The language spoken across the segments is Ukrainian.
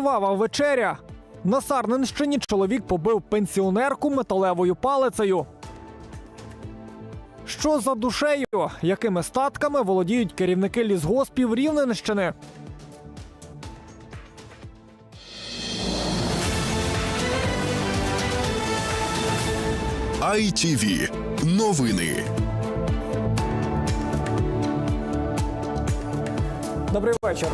Кривава вечеря. На Сарненщині чоловік побив пенсіонерку металевою палицею. Що за душею? Якими статками володіють керівники лісгоспів Рівненщини? ITV. Новини. Добрий вечір.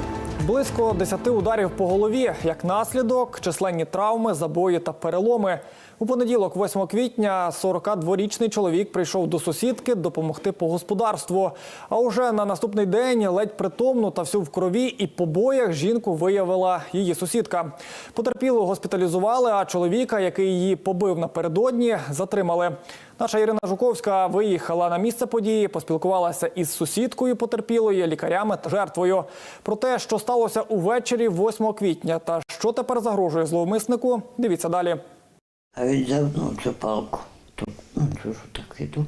Близько 10 ударів по голові, як наслідок, численні травми, забої та переломи. У понеділок, 8 квітня, 42-річний чоловік прийшов до сусідки допомогти по господарству. А уже на наступний день ледь притомну та всю в крові і побоях жінку виявила її сусідка. Потерпілу госпіталізували, а чоловіка, який її побив напередодні, затримали. Наша Ірина Жуковська виїхала на місце події, поспілкувалася із сусідкою потерпілої, лікарями та жертвою. Про те, що сталося увечері 8 квітня, та що тепер загрожує зловмиснику, дивіться далі. А він взяв ну, цю палку. То, ну, що ж так іду.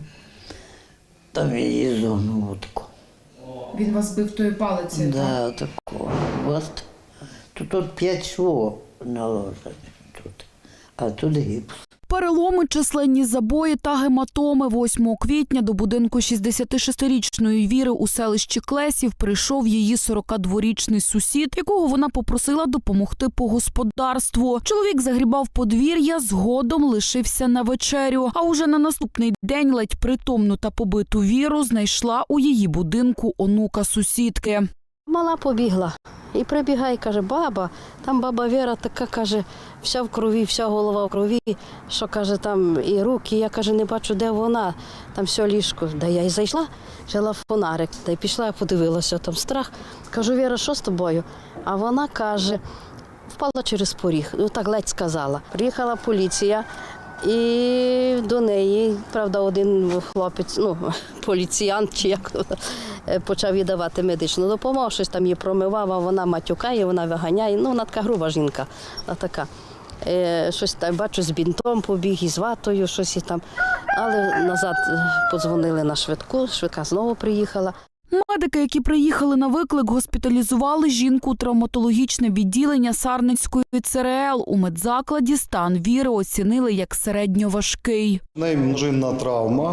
Там я її зогнув отаку. Він вас бив тою палицею. так? Да, такого. От. Тут от п'ять швов наложені тут. А тут гіпс. Переломи, численні забої та гематоми 8 квітня до будинку 66-річної віри у селищі Клесів прийшов її 42-річний сусід, якого вона попросила допомогти по господарству. Чоловік загрібав подвір'я, згодом лишився на вечерю. А уже на наступний день ледь притомну та побиту віру знайшла у її будинку онука сусідки. Мала побігла і прибігає, каже, баба, там баба Віра така каже, вся в крові, вся голова в крові, що каже, там і руки. Я каже, не бачу, де вона, там все ліжко. Да я і зайшла, взяла фонарик, та й пішла, подивилася, там страх. Кажу, Віра, що з тобою? А вона каже, впала через поріг. Ну так ледь сказала. Приїхала поліція. І до неї, правда, один хлопець, ну, поліціянт чи як е, почав їй давати медичну допомогу, щось там її промивав, а вона матюкає, вона виганяє. Ну, вона така груба жінка. Вона така. Е, щось там бачу з бінтом побіг із ватою, щось і там. Але назад е, подзвонили на швидку, швидка знову приїхала. Медики, які приїхали на виклик, госпіталізували жінку у травматологічне відділення Сарненської ЦРЛ. У медзакладі стан віри оцінили як середньоважкий. В неї множинна травма,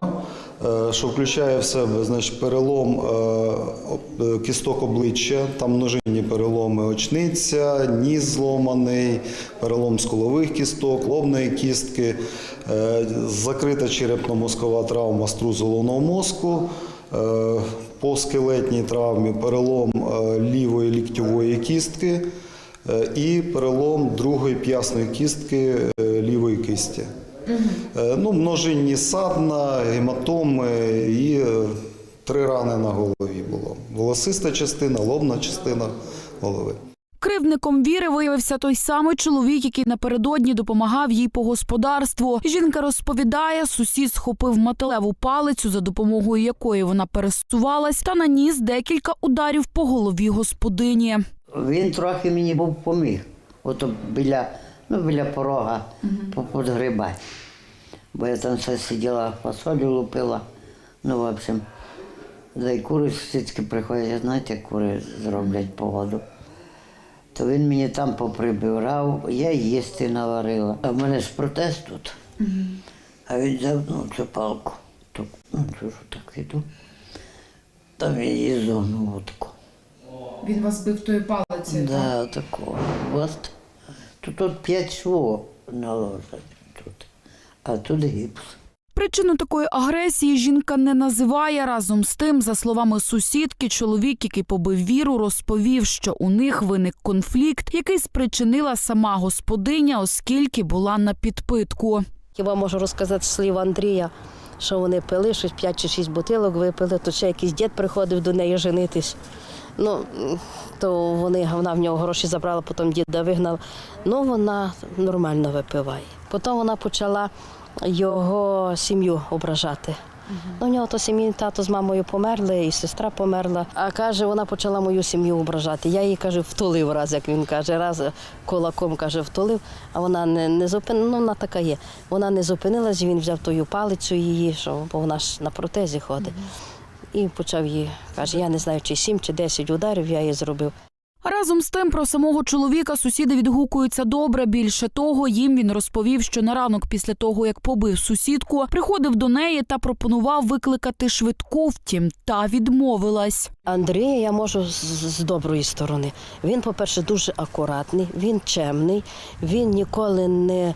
е, що включає в себе значить, перелом е, е, кісток обличчя, там множинні переломи очниця, ніс зломаний, перелом скулових кісток, лобної кістки, закрита черепно-мозкова травма струзу головного мозку. По скелетній травмі перелом е, лівої ліктьової кістки е, і перелом другої п'ясної кістки е, лівої кисті. Ну, множинні садна, гематоми і три рани на голові було. Волосиста частина, лобна частина голови. Кривдником віри виявився той самий чоловік, який напередодні допомагав їй по господарству. Жінка розповідає, сусід схопив металеву палицю, за допомогою якої вона пересувалась, та наніс декілька ударів по голові господині. Він трохи мені був поміг. Ото біля, ну, біля порога подгрібати. Бо я там все сиділа, фасолю лупила. Ну, в общем, й кури сусідські приходять, знаєте, кури зроблять погоду. То він мені там поприбирав, я їсти наварила. А в мене ж протез тут. А він взяв ну, цю палку. То, ну, що ж так іду. Там я її зогнув отаку. Він вас бив тою палицею. так? Да, такого. От. Тут от п'ять швов наложені тут. А тут гіпс. Причину такої агресії жінка не називає. Разом з тим, за словами сусідки, чоловік, який побив віру, розповів, що у них виник конфлікт, який спричинила сама господиня, оскільки була на підпитку. Хіба можу розказати слів Андрія, що вони пили, щось 5 чи 6 бутилок випили, то ще якийсь дід приходив до неї женитись. Ну, то вони, вона в нього гроші забрала, потім діда вигнала. Ну, вона нормально випиває. Потім вона почала його сім'ю ображати. Ну, у нього то сім'ї тато з мамою померли, і сестра померла. А каже, вона почала мою сім'ю ображати. Я її каже, втулив раз, як він каже, раз кулаком каже, втулив, а вона не, не зупинила. Ну, вона така є. Вона не зупинилась, він взяв тою палицю її, що, бо вона ж на протезі ходить. І почав її, каже, я не знаю, чи сім, чи десять ударів я їй зробив. Разом з тим про самого чоловіка сусіди відгукуються добре. Більше того, їм він розповів, що на ранок після того, як побив сусідку, приходив до неї та пропонував викликати швидку. Втім, та відмовилась. Андрія я можу з, доброї сторони. Він, по-перше, дуже акуратний, він чемний, він ніколи не,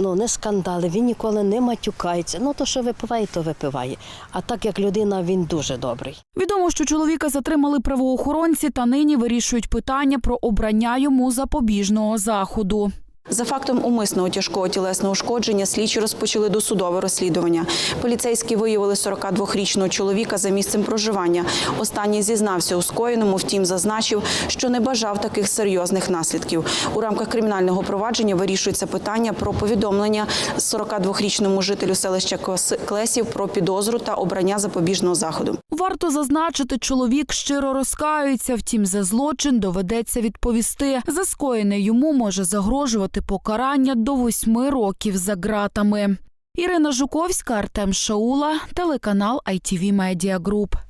ну, не скандали, він ніколи не матюкається. Ну, то, що випиває, то випиває. А так як людина, він дуже добрий. Відомо, що чоловіка затримали правоохоронці та нині вирішують питання про обрання йому запобіжного заходу. За фактом умисного тяжкого тілесного ушкодження слідчі розпочали досудове розслідування. Поліцейські виявили 42-річного чоловіка за місцем проживання. Останній зізнався у скоєному, втім зазначив, що не бажав таких серйозних наслідків. У рамках кримінального провадження вирішується питання про повідомлення 42-річному жителю селища Клесів про підозру та обрання запобіжного заходу. Варто зазначити, чоловік щиро розкаюється, втім за злочин доведеться відповісти. За скоєне йому може загрожувати покарання до восьми років за ґратами. Ірина Жуковська, Артем Шаула, телеканал ITV Media Group.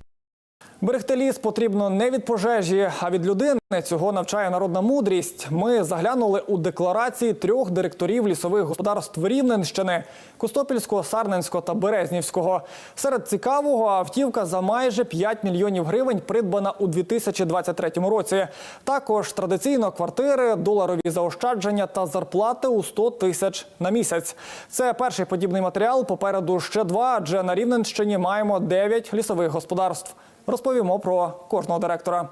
Берегти ліс потрібно не від пожежі, а від людини. Цього навчає народна мудрість. Ми заглянули у декларації трьох директорів лісових господарств Рівненщини Костопільського, Сарненського та Березнівського. Серед цікавого автівка за майже 5 мільйонів гривень придбана у 2023 році. Також традиційно квартири, доларові заощадження та зарплати у 100 тисяч на місяць. Це перший подібний матеріал. Попереду ще два, адже на Рівненщині маємо 9 лісових господарств. Розповімо про кожного директора.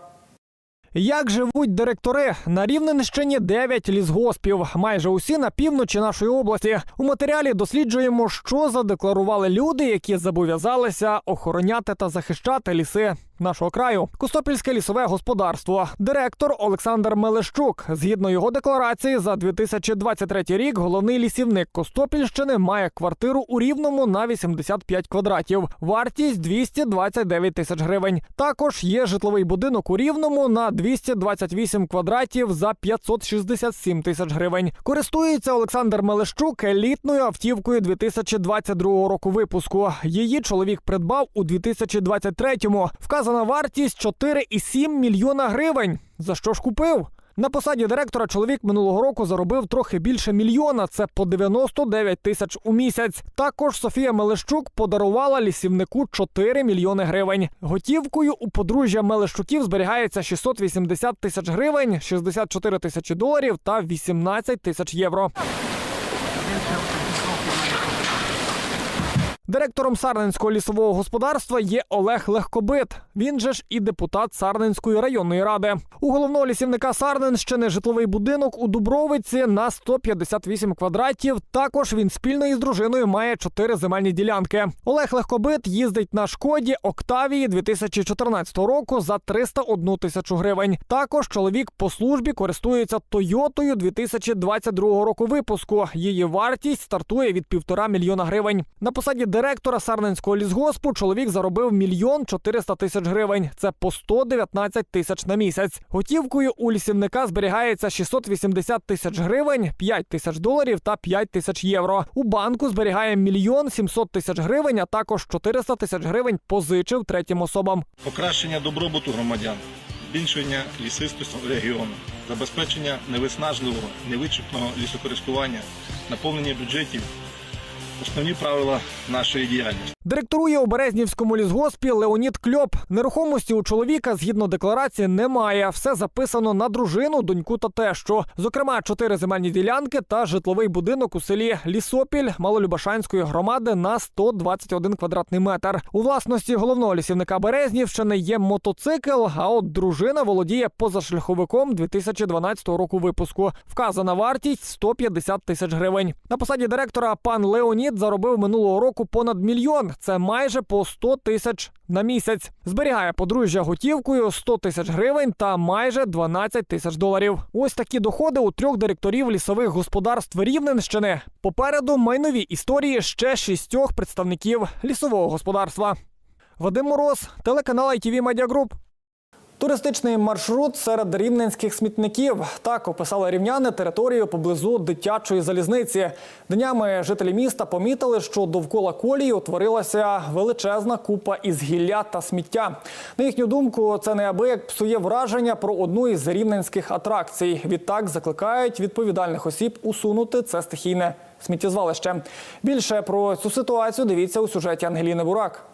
Як живуть директори на Рівненщині 9 лісгоспів, майже усі на півночі нашої області. У матеріалі досліджуємо, що задекларували люди, які зобов'язалися охороняти та захищати ліси нашого краю. Костопільське лісове господарство. Директор Олександр Мелещук. Згідно його декларації, за 2023 рік головний лісівник Костопільщини має квартиру у Рівному на 85 квадратів. Вартість 229 тисяч гривень. Також є житловий будинок у Рівному на 228 квадратів за 567 тисяч гривень. Користується Олександр Мелещук елітною автівкою 2022 року випуску. Її чоловік придбав у 2023-му. Вказана вартість 4,7 мільйона гривень. За що ж купив? На посаді директора чоловік минулого року заробив трохи більше мільйона. Це по 99 тисяч у місяць. Також Софія Мелещук подарувала лісівнику 4 мільйони гривень. Готівкою у подружжя Мелещуків зберігається 680 тисяч гривень, 64 тисячі доларів та 18 тисяч євро. Директором Сарненського лісового господарства є Олег Легкобит. Він же ж і депутат Сарненської районної ради. У головного лісівника Сарненщини житловий будинок у Дубровиці на 158 квадратів. Також він спільно із дружиною має чотири земельні ділянки. Олег Легкобит їздить на шкоді Октавії 2014 року за 301 тисячу гривень. Також чоловік по службі користується Тойотою 2022 року випуску. Її вартість стартує від півтора мільйона гривень. На посаді директора Сарненського лісгоспу чоловік заробив мільйон 400 тисяч гривень. Це по 119 тисяч на місяць. Готівкою у лісівника зберігається 680 тисяч гривень, 5 тисяч доларів та 5 тисяч євро. У банку зберігає мільйон 700 тисяч гривень, а також 400 тисяч гривень позичив третім особам. покращення добробуту громадян, збільшення лісистості регіону, забезпечення невиснажливого, невичерпного лісокористування, наповнення бюджетів основні правила нашої діяльності. Директорує у Березнівському лісгоспі Леонід Кльоп. Нерухомості у чоловіка згідно декларації немає. Все записано на дружину, доньку та тещу. Зокрема, чотири земельні ділянки та житловий будинок у селі Лісопіль Малолюбашанської громади на 121 квадратний метр. У власності головного лісівника Березнівщини є мотоцикл. А от дружина володіє позашляховиком 2012 року випуску. Вказана вартість 150 тисяч гривень. На посаді директора пан Леонід заробив минулого року понад мільйон. Це майже по 100 тисяч на місяць. Зберігає подружжя готівкою 100 тисяч гривень та майже 12 тисяч доларів. Ось такі доходи у трьох директорів лісових господарств Рівненщини. Попереду майнові історії ще шістьох представників лісового господарства. Вадим Мороз, телеканал ITV Media Group. Туристичний маршрут серед рівненських смітників. Так описали рівняни територію поблизу дитячої залізниці. Днями жителі міста помітили, що довкола колії утворилася величезна купа із гілля та сміття. На їхню думку, це неабияк псує враження про одну із рівненських атракцій. Відтак закликають відповідальних осіб усунути це стихійне сміттєзвалище. Більше про цю ситуацію дивіться у сюжеті Ангеліни Бурак.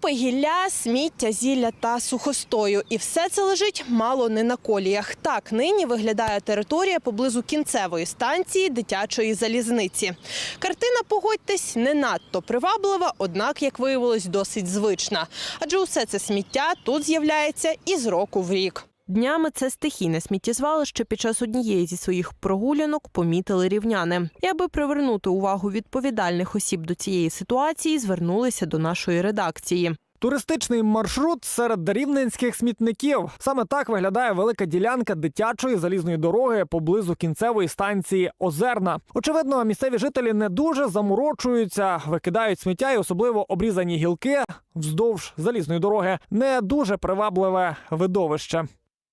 Купи гілля, сміття, зілля та сухостою. І все це лежить мало не на коліях. Так нині виглядає територія поблизу кінцевої станції дитячої залізниці. Картина, погодьтесь, не надто приваблива, однак, як виявилось, досить звична. Адже усе це сміття тут з'являється із року в рік. Днями це стихійне сміттєзвалище під час однієї зі своїх прогулянок помітили рівняни. І аби привернути увагу відповідальних осіб до цієї ситуації, звернулися до нашої редакції. Туристичний маршрут серед рівненських смітників. Саме так виглядає велика ділянка дитячої залізної дороги поблизу кінцевої станції Озерна. Очевидно, місцеві жителі не дуже заморочуються, викидають сміття і особливо обрізані гілки вздовж залізної дороги. Не дуже привабливе видовище.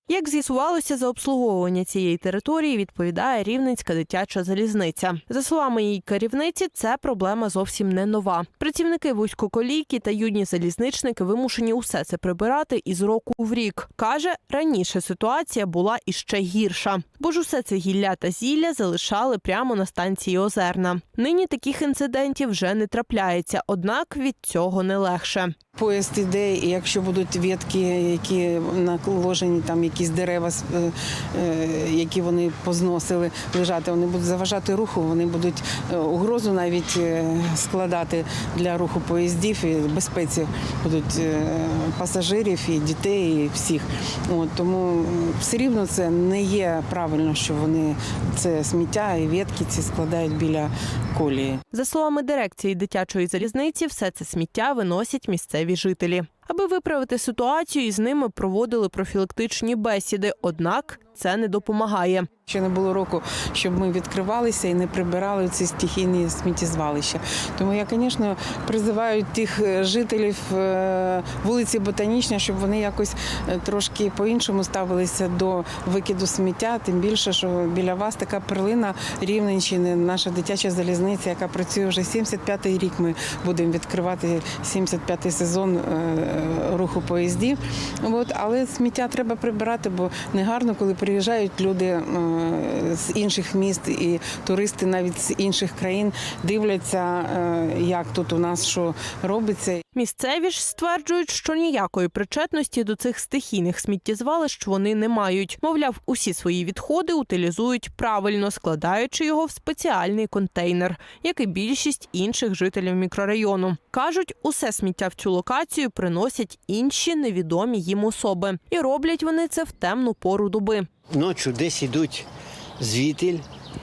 Як з'ясувалося, за обслуговування цієї території відповідає Рівненська дитяча залізниця. За словами її керівниці, це проблема зовсім не нова. Працівники вузькоколійки та юні залізничники вимушені усе це прибирати із року в рік. каже, раніше ситуація була іще гірша, бо ж усе це гілля та зілля залишали прямо на станції Озерна. Нині таких інцидентів вже не трапляється, однак від цього не легше. Поїзд іде, і якщо будуть ветки, які наложені, там якісь дерева, е, е, які вони позносили лежати, вони будуть заважати руху, вони будуть е, угрозу навіть складати для руху поїздів і безпеці будуть пасажирів і дітей, і всіх. От, тому все рівно це не є правильно, що вони це сміття і ветки ці складають біля колії. За словами дирекції дитячої залізниці, все це сміття виносять місцеві жителі. Аби виправити ситуацію, із ними проводили профілактичні бесіди. Однак це не допомагає. Ще не було року, щоб ми відкривалися і не прибирали ці стихійні сміттєзвалища. Тому я, звісно, призиваю тих е, жителів е, вулиці Ботанічна, щоб вони якось е, трошки по-іншому ставилися до викиду сміття. Тим більше, що біля вас така перлина Рівненщини, наша дитяча залізниця, яка працює вже 75-й рік. Ми будемо відкривати 75-й сезон руху поїздів. От, але сміття треба прибирати, бо негарно, коли приїжджають люди е, з інших міст і туристи навіть з інших країн дивляться, е, як тут у нас що робиться. Місцеві ж стверджують, що ніякої причетності до цих стихійних сміттєзвалищ вони не мають. Мовляв, усі свої відходи утилізують правильно, складаючи його в спеціальний контейнер, як і більшість інших жителів мікрорайону. кажуть, усе сміття в цю локацію приносять інші невідомі їм особи, і роблять вони це в темну пору доби. Ночі десь йдуть звітель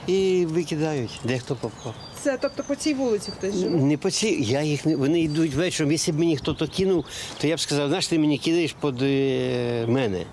і викидають, де хто попав. Це тобто по цій вулиці хтось Не по цій, я їх не вони йдуть вечором. Якщо б мені хтось кинув, то я б сказав, знаєш, ти мені кидаєш під е, мене.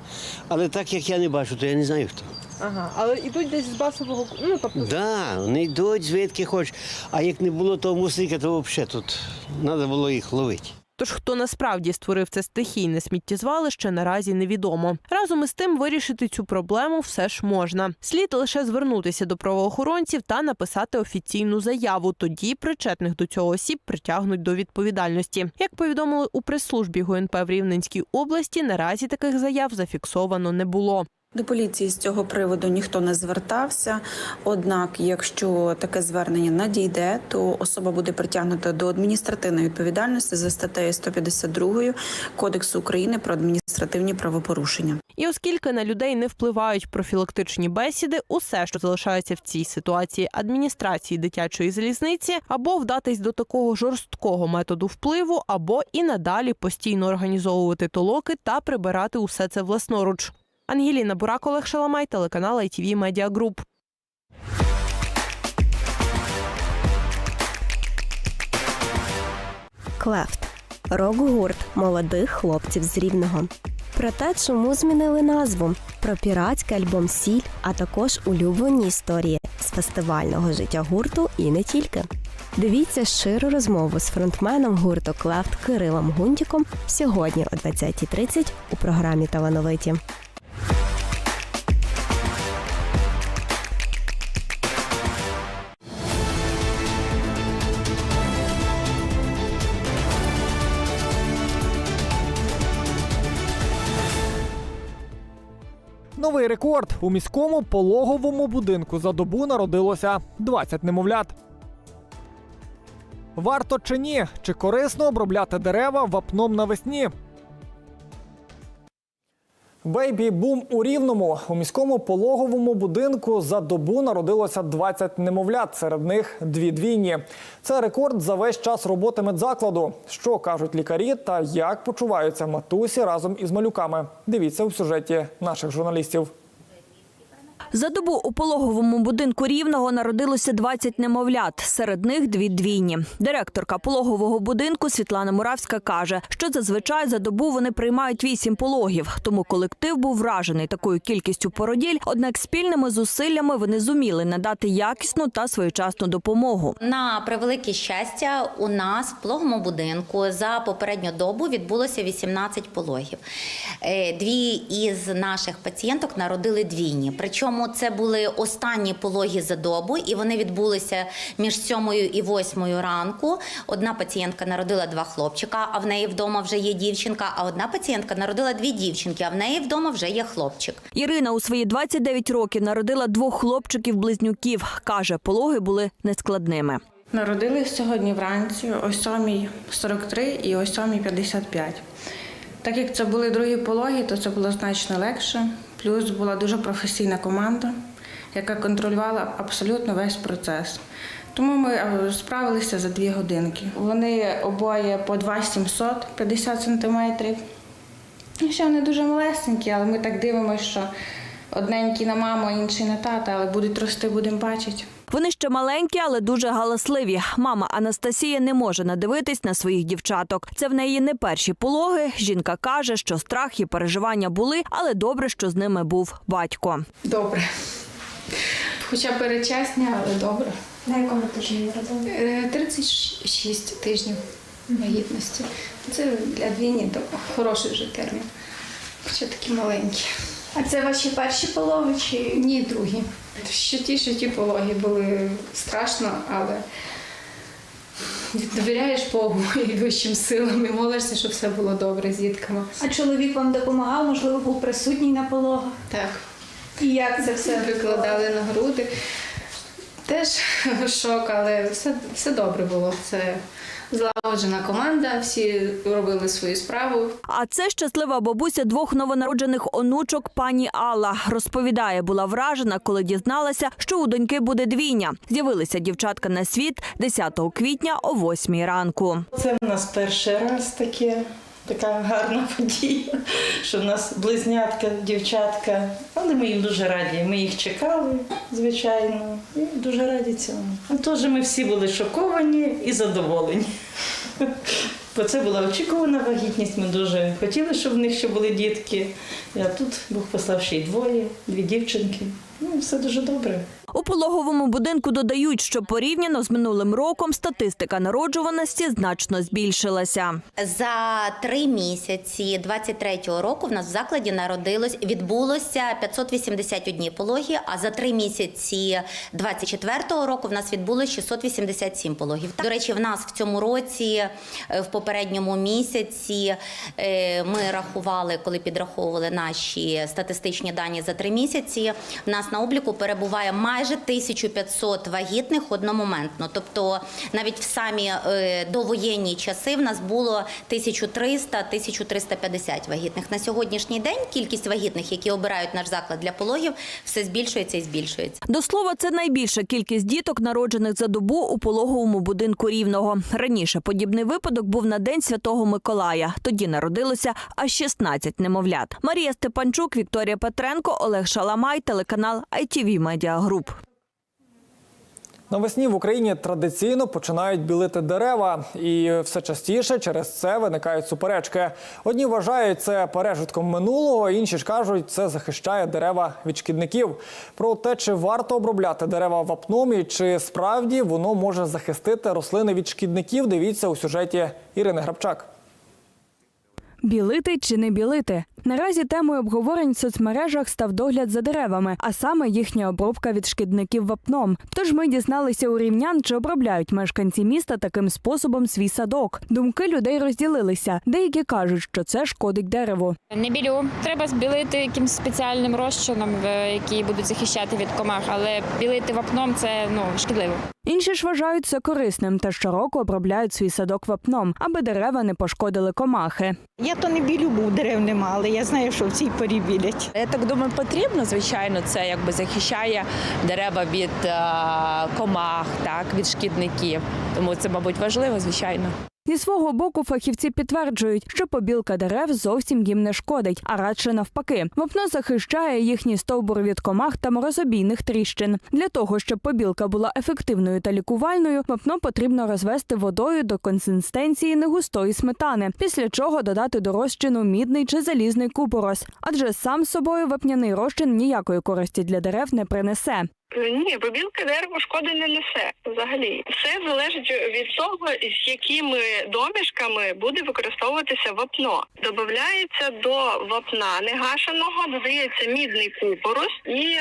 Але так як я не бачу, то я не знаю хто. Ага, але йдуть десь з басового ну тобто Так, да, вони йдуть звідки хоч. А як не було того мусика, то взагалі тут треба було їх ловити. Тож хто насправді створив це стихійне сміттєзвалище, наразі невідомо. Разом із тим вирішити цю проблему все ж можна. Слід лише звернутися до правоохоронців та написати офіційну заяву. Тоді причетних до цього осіб притягнуть до відповідальності. Як повідомили у прес-службі ГУНП в Рівненській області, наразі таких заяв зафіксовано не було. До поліції з цього приводу ніхто не звертався. Однак, якщо таке звернення надійде, то особа буде притягнута до адміністративної відповідальності за статтею 152 Кодексу України про адміністративні правопорушення. І оскільки на людей не впливають профілактичні бесіди, усе, що залишається в цій ситуації адміністрації дитячої залізниці, або вдатись до такого жорсткого методу впливу, або і надалі постійно організовувати толоки та прибирати усе це власноруч. Ангеліна Бурак, Олег Шаламай, телеканал ITV Media Group. Клефт рок-гурт молодих хлопців з рівного. Про те, чому змінили назву, про піратський альбом Сіль, а також улюблені історії з фестивального життя гурту і не тільки. Дивіться щиру розмову з фронтменом гурту Клефт Кирилом Гунтіком сьогодні о 20.30 у програмі Талановиті. Новий рекорд у міському пологовому будинку за добу народилося 20 немовлят. Варто чи ні? Чи корисно обробляти дерева вапном навесні? Бейбі-бум у Рівному. У міському пологовому будинку за добу народилося 20 немовлят, серед них дві двійні. Це рекорд за весь час роботи медзакладу. Що кажуть лікарі та як почуваються матусі разом із малюками. Дивіться у сюжеті наших журналістів. За добу у пологовому будинку Рівного народилося 20 немовлят, серед них дві двійні. Директорка пологового будинку Світлана Муравська каже, що зазвичай за добу вони приймають вісім пологів. Тому колектив був вражений такою кількістю породіль. Однак спільними зусиллями вони зуміли надати якісну та своєчасну допомогу. На превелике щастя, у нас в пологому будинку за попередню добу відбулося 18 пологів. Е, Дві із наших пацієнток народили двійні. Причому це були останні пологи за добу, і вони відбулися між 7 і 8 ранку. Одна пацієнтка народила два хлопчика, а в неї вдома вже є дівчинка. А одна пацієнтка народила дві дівчинки, а в неї вдома вже є хлопчик. Ірина у свої 29 років народила двох хлопчиків-близнюків. Каже, пологи були нескладними. Народились сьогодні вранці о 7.43 і о 7.55. Так як це були другі пологи, то це було значно легше. Плюс була дуже професійна команда, яка контролювала абсолютно весь процес. Тому ми е, справилися за дві годинки. Вони обоє по 2,700 50 сантиметрів. Ще вони дуже малесенькі, але ми так дивимося, що одненький на маму, інший на тата, але будуть рости, будемо бачити. Вони ще маленькі, але дуже галасливі. Мама Анастасія не може надивитись на своїх дівчаток. Це в неї не перші пологи. Жінка каже, що страх і переживання були, але добре, що з ними був батько. Добре. Хоча перечасні, але добре. На якому тижні народили? Е, 36 тижнів вагітності. Це для двійні то хороший вже термін. Хоча такі маленькі. А це ваші перші пологи чи Ні, другі. Що ті, що ті пологи були страшно, але довіряєш Богу і вищим силам і молишся, щоб все було добре з дітками. а чоловік вам допомагав? Можливо, був присутній на пологах? Так, І як це все викладали на груди. Теж шок, але все, все добре було. Це злагоджена команда, всі робили свою справу. А це щаслива бабуся двох новонароджених онучок пані Алла. Розповідає, була вражена, коли дізналася, що у доньки буде двійня. З'явилися дівчатка на світ 10 квітня о 8 ранку. Це в нас перший раз таке, така гарна подія, що в нас близнятка, дівчатка. Але ми їм дуже раді. Ми їх чекали, звичайно, і дуже раді цьому. Теж ми всі були шоковані і задоволені. Бо це була очікувана вагітність. Ми дуже хотіли, щоб в них ще були дітки. А тут Бог послав ще й двоє, дві дівчинки. Ну, все дуже добре. У пологовому будинку додають, що порівняно з минулим роком статистика народжуваності значно збільшилася. За три місяці 23-го року в нас в закладі народилось відбулося 581 пологи. А за три місяці 24-го року в нас відбулося 687 пологів. До речі, в нас в цьому році, е, в попередньому місяці, е, ми рахували, коли підраховували наші статистичні дані за три місяці. В нас на обліку перебуває майже 1500 вагітних одномоментно. Тобто навіть в самі е, довоєнні часи в нас було 1300-1350 вагітних. На сьогоднішній день кількість вагітних, які обирають наш заклад для пологів, все збільшується і збільшується. До слова, це найбільша кількість діток, народжених за добу у пологовому будинку Рівного. Раніше подібний випадок був на День Святого Миколая. Тоді народилося аж 16 немовлят. Марія Степанчук, Вікторія Петренко, Олег Шаламай, телеканал ITV Media Group. Навесні в Україні традиційно починають білити дерева, і все частіше через це виникають суперечки. Одні вважають це пережитком минулого, інші ж кажуть, це захищає дерева від шкідників. Про те, чи варто обробляти дерева вапном і чи справді воно може захистити рослини від шкідників, дивіться у сюжеті Ірини Грабчак. Білити чи не білити? Наразі темою обговорень в соцмережах став догляд за деревами, а саме їхня обробка від шкідників вапном. Тож ми дізналися у рівнян, чи обробляють мешканці міста таким способом свій садок. Думки людей розділилися. Деякі кажуть, що це шкодить дереву. Не білю. Треба збілити якимось спеціальним розчином, е, який будуть захищати від комах, але білити вапном це ну шкідливо. Інші ж вважають це корисним та щороку обробляють свій садок вапном, аби дерева не пошкодили комахи. Я то не білю, бо дерев нема, але я знаю, що в цій порі білять. Я так думаю, потрібно, звичайно, це якби захищає дерева від е, комах, так, від шкідників. Тому це, мабуть, важливо, звичайно. Зі свого боку фахівці підтверджують, що побілка дерев зовсім їм не шкодить, а радше навпаки. Вапно захищає їхні стовбури від комах та морозобійних тріщин. Для того, щоб побілка була ефективною та лікувальною, вапно потрібно розвести водою до консистенції негустої сметани, після чого додати до розчину мідний чи залізний купорос. Адже сам собою вапняний розчин ніякої користі для дерев не принесе. Ні, побілка дерева шкоди не несе взагалі. Все залежить від того, з якими домішками буде використовуватися вапно. Додається до вапна негашеного, додається мідний купорус, і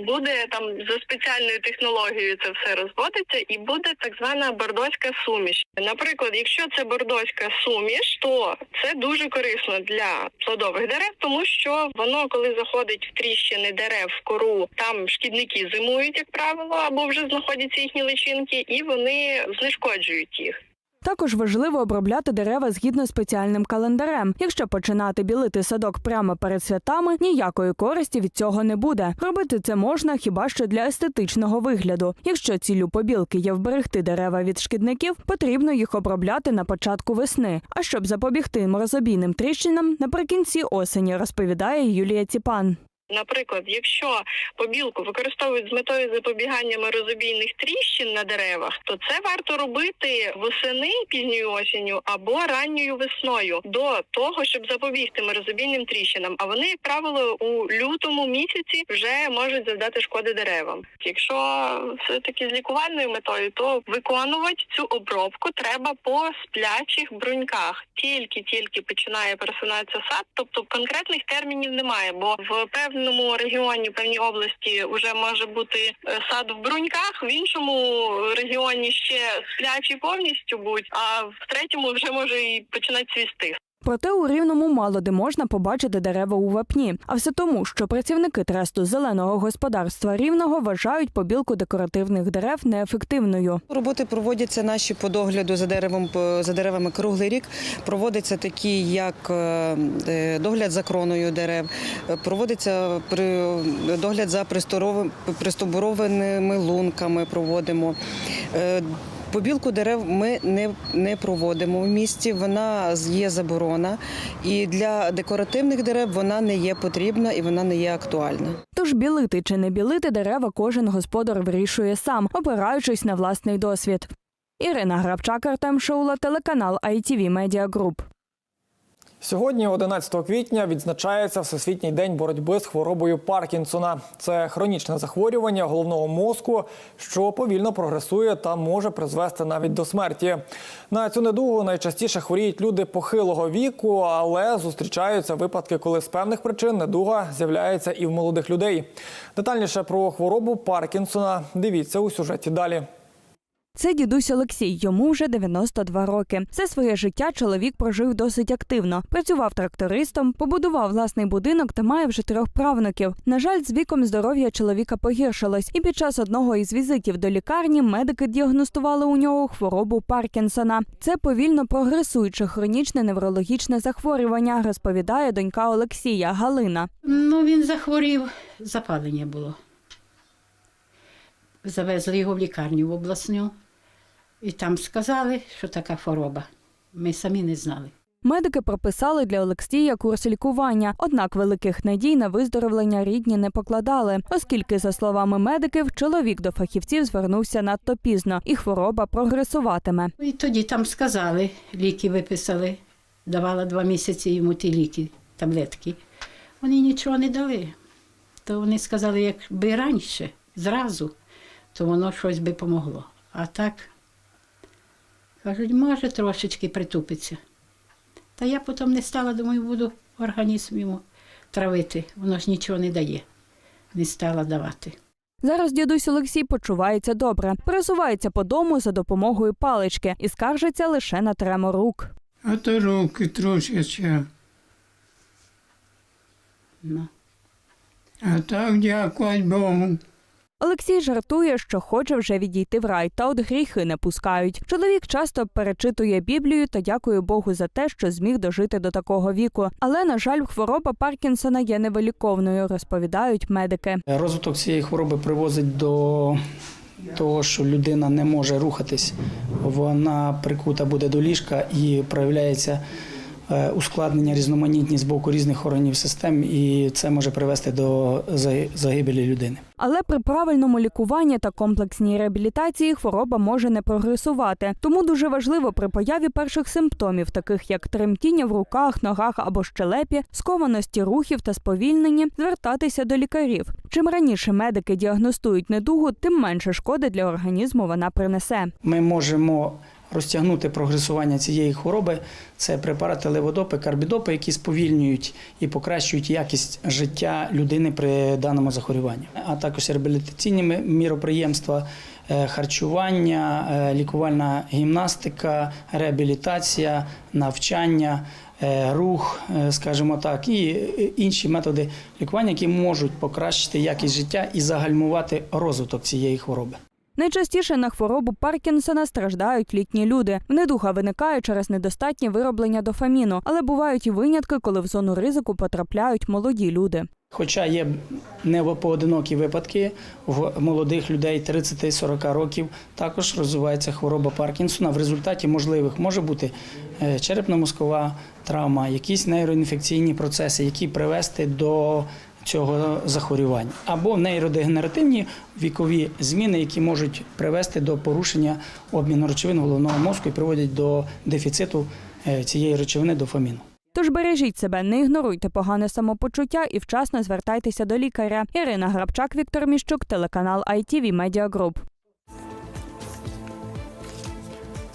буде там за спеціальною технологією це все розводиться, і буде так звана бордоська суміш. Наприклад, якщо це бордоська суміш, то це дуже корисно для плодових дерев, тому що воно, коли заходить в тріщини дерев в кору, там шкідники зимують, як правило, або вже знаходяться їхні личинки, і вони знешкоджують їх. Також важливо обробляти дерева згідно спеціальним календарем. Якщо починати білити садок прямо перед святами, ніякої користі від цього не буде. Робити це можна хіба що для естетичного вигляду. Якщо цілю побілки є вберегти дерева від шкідників, потрібно їх обробляти на початку весни. А щоб запобігти морозобійним тріщинам, наприкінці осені, розповідає Юлія Ціпан. Наприклад, якщо побілку використовують з метою запобігання морозобійних тріщин на деревах, то це варто робити восени пізньою осінню або ранньою весною до того, щоб запобігти морозобійним тріщинам. А вони, як правило, у лютому місяці вже можуть завдати шкоди деревам. Якщо все таки з лікувальною метою, то виконувати цю обробку треба по сплячих бруньках. Тільки-тільки починає просинатися сад, тобто конкретних термінів немає, бо в певному регіоні, певній області вже може бути е, сад в бруньках, в іншому регіоні ще сплячий повністю будь, а в третьому вже може і починати цвісти. Проте у рівному мало де можна побачити дерева у вапні. А все тому, що працівники тресту зеленого господарства рівного вважають побілку декоративних дерев неефективною. Роботи проводяться наші по догляду за деревом за деревами круглий рік. Проводяться такі, як е, догляд за кроною дерев, е, проводиться догляд за пристовбурованими лунками. Проводимо. Побілку дерев ми не, не проводимо в місті, вона є заборона, і для декоративних дерев вона не є потрібна і вона не є актуальна. Тож білити чи не білити дерева кожен господар вирішує сам, опираючись на власний досвід. Ірина Грабчак, Артем Шоула, телеканал ITV Media Group. Сьогодні, 11 квітня, відзначається Всесвітній день боротьби з хворобою Паркінсона. Це хронічне захворювання головного мозку, що повільно прогресує та може призвести навіть до смерті. На цю недугу найчастіше хворіють люди похилого віку, але зустрічаються випадки, коли з певних причин недуга з'являється і в молодих людей. Детальніше про хворобу Паркінсона дивіться у сюжеті далі. Це дідусь Олексій, йому вже 92 роки. Все своє життя чоловік прожив досить активно. Працював трактористом, побудував власний будинок та має вже трьох правнуків. На жаль, з віком здоров'я чоловіка погіршилось, і під час одного із візитів до лікарні медики діагностували у нього хворобу Паркінсона. Це повільно прогресуюче хронічне неврологічне захворювання, розповідає донька Олексія Галина. Ну, він захворів, запалення було. Завезли його в лікарню в обласну, і там сказали, що така хвороба. Ми самі не знали. Медики прописали для Олексія курс лікування, однак великих надій на виздоровлення рідні не покладали, оскільки, за словами медиків, чоловік до фахівців звернувся надто пізно, і хвороба прогресуватиме. І тоді там сказали, ліки виписали. Давала два місяці йому ті ліки, таблетки. Вони нічого не дали. То вони сказали, якби раніше, зразу, то воно щось би помогло. А так, кажуть, може трошечки притупиться. Та я потім не стала, думаю, буду організм йому травити. Воно ж нічого не дає. Не стала давати. Зараз дідусь Олексій почувається добре, пересувається по дому за допомогою палички і скаржиться лише на тремор рук. А то руки трусяться. Ну. А так дякувати Богу. Олексій жартує, що хоче вже відійти в рай, та от гріхи не пускають. Чоловік часто перечитує Біблію та дякує Богу за те, що зміг дожити до такого віку. Але, на жаль, хвороба Паркінсона є невиліковною, розповідають медики. Розвиток цієї хвороби привозить до того, що людина не може рухатись, вона прикута буде до ліжка і проявляється ускладнення різноманітні з боку різних органів систем, і це може привести до загибелі людини. Але при правильному лікуванні та комплексній реабілітації хвороба може не прогресувати. Тому дуже важливо при появі перших симптомів, таких як тремтіння в руках, ногах або щелепі, скованості рухів та сповільненні, звертатися до лікарів. Чим раніше медики діагностують недугу, тим менше шкоди для організму вона принесе. Ми можемо розтягнути прогресування цієї хвороби. Це препарати леводопи, карбідопи, які сповільнюють і покращують якість життя людини при даному захворюванні, а також реабілітаційні міроприємства, е, харчування, е, лікувальна гімнастика, реабілітація, навчання. е, Рух, скажімо так, і інші методи лікування, які можуть покращити якість життя і загальмувати розвиток цієї хвороби. Найчастіше на хворобу Паркінсона страждають літні люди. Недуга виникає через недостатнє вироблення дофаміну, але бувають і винятки, коли в зону ризику потрапляють молоді люди. Хоча є непоодинокі випадки в молодих людей 30-40 років, також розвивається хвороба Паркінсона. В результаті можливих може бути е, черепно-мозкова травма, якісь нейроінфекційні процеси, які привести до цього захворювання, або нейродегенеративні вікові зміни, які можуть привести до порушення обміну речовин головного мозку і приводять до дефіциту е, цієї речовини дофаміну. Тож бережіть себе, не ігноруйте погане самопочуття і вчасно звертайтеся до лікаря. Ірина Грабчак, Віктор Міщук, телеканал ITV Media Group.